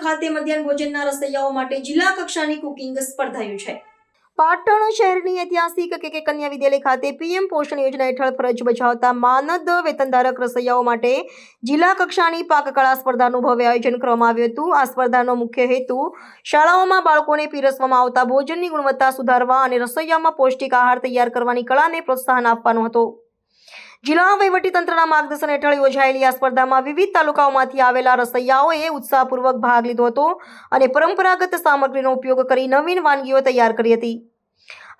ખાતે મધ્યાહન ભોજનના રસૈયાઓ માટે જિલ્લા કક્ષાની કુકિંગ સ્પર્ધા યોજાઈ પાટણ શહેરની ઐતિહાસિક કે કે કન્યા વિદ્યાલય ખાતે પીએમ પોષણ યોજના હેઠળ ફરજ બજાવતા માનદ વેતનધારક રસૈયાઓ માટે જિલ્લા કક્ષાની પાકકળા સ્પર્ધાનું ભવ્ય આયોજન કરવામાં આવ્યું હતું. આ સ્પર્ધાનો મુખ્ય હેતુ શાળાઓમાં બાળકોને પીરસવામાં આવતા ભોજનની ગુણવત્તા સુધારવા અને રસોઈયામાં પૌષ્ટિક આહાર તૈયાર કરવાની કળાને પ્રોત્સાહન આપવાનો હતો. જિલ્લા વહીવટીતંત્રના માર્ગદર્શન હેઠળ યોજાયેલી આ સ્પર્ધામાં વિવિધ તાલુકાઓમાંથી આવેલા રસૈયાઓએ ઉત્સાહપૂર્વક ભાગ લીધો હતો અને પરંપરાગત સામગ્રીનો ઉપયોગ કરી નવીન વાનગીઓ તૈયાર કરી હતી.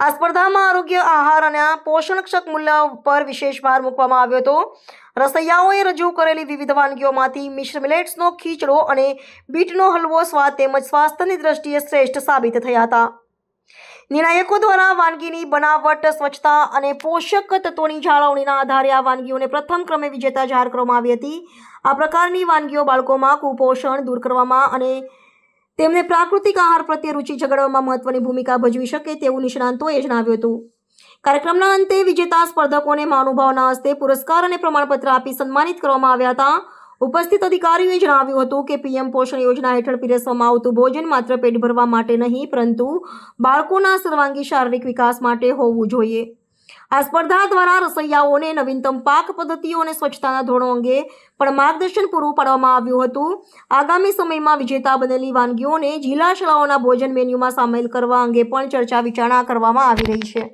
આ સ્પર્ધામાં આરોગ્ય, આહાર અને પોષણક્ષક મૂલ્ય પર વિશેષ ભાર મૂકવામાં આવ્યો હતો. રસૈયાઓએ રજૂ કરેલી વિવિધ વાનગીઓમાંથી મિશ્ર મિલેટ્સનો ખીચડો અને બીટનો હલવો સ્વાદ તેમજ સ્વાસ્થ્યની દ્રષ્ટિએ શ્રેષ્ઠ સાબિત થયા હતા. નિર્ણાયકો દ્વારા વાનગીની બનાવટ, સ્વચ્છતા અને પોષક તત્વોની જાળવણીના આધારે આ વાનગીઓને પ્રથમ ક્રમે વિજેતા જાહેર કરવામાં આવી હતી. આ પ્રકારની વાનગીઓ બાળકોમાં કુપોષણ દૂર કરવામાં અને તેમને પ્રાકૃતિક આહાર પ્રત્યે રુચિ જગાડવામાં મહત્વની ભૂમિકા ભજવી શકે તેવું નિષ્ણાંતોએ જણાવ્યું હતું. કાર્યક્રમના અંતે વિજેતા સ્પર્ધકોને મહાનુભાવના હસ્તે પુરસ્કાર અને પ્રમાણપત્ર આપી સન્માનિત કરવામાં આવ્યા હતા. ઉપસ્થિત અધિકારીઓએ જણાવ્યું હતું કે પીએમ પોષણ યોજના હેઠળ પીરસવામાં આવતું ભોજન માત્ર પેટ ભરવા માટે નહીં, પરંતુ બાળકોના સર્વાંગી શારીરિક વિકાસ માટે હોવું જોઈએ. આ સ્પર્ધા દ્વારા રસોઈયાઓને નવીનતમ પાક પદ્ધતિઓ અને સ્વચ્છતાના ધોરણો અંગે પણ માર્ગદર્શન પૂરું પાડવામાં આવ્યું હતું. આગામી સમયમાં વિજેતા બનેલી વાનગીઓને જિલ્લા શાળાઓના ભોજન મેન્યુમાં સામેલ કરવા અંગે પણ ચર્ચા વિચારણા કરવામાં આવી રહી છે.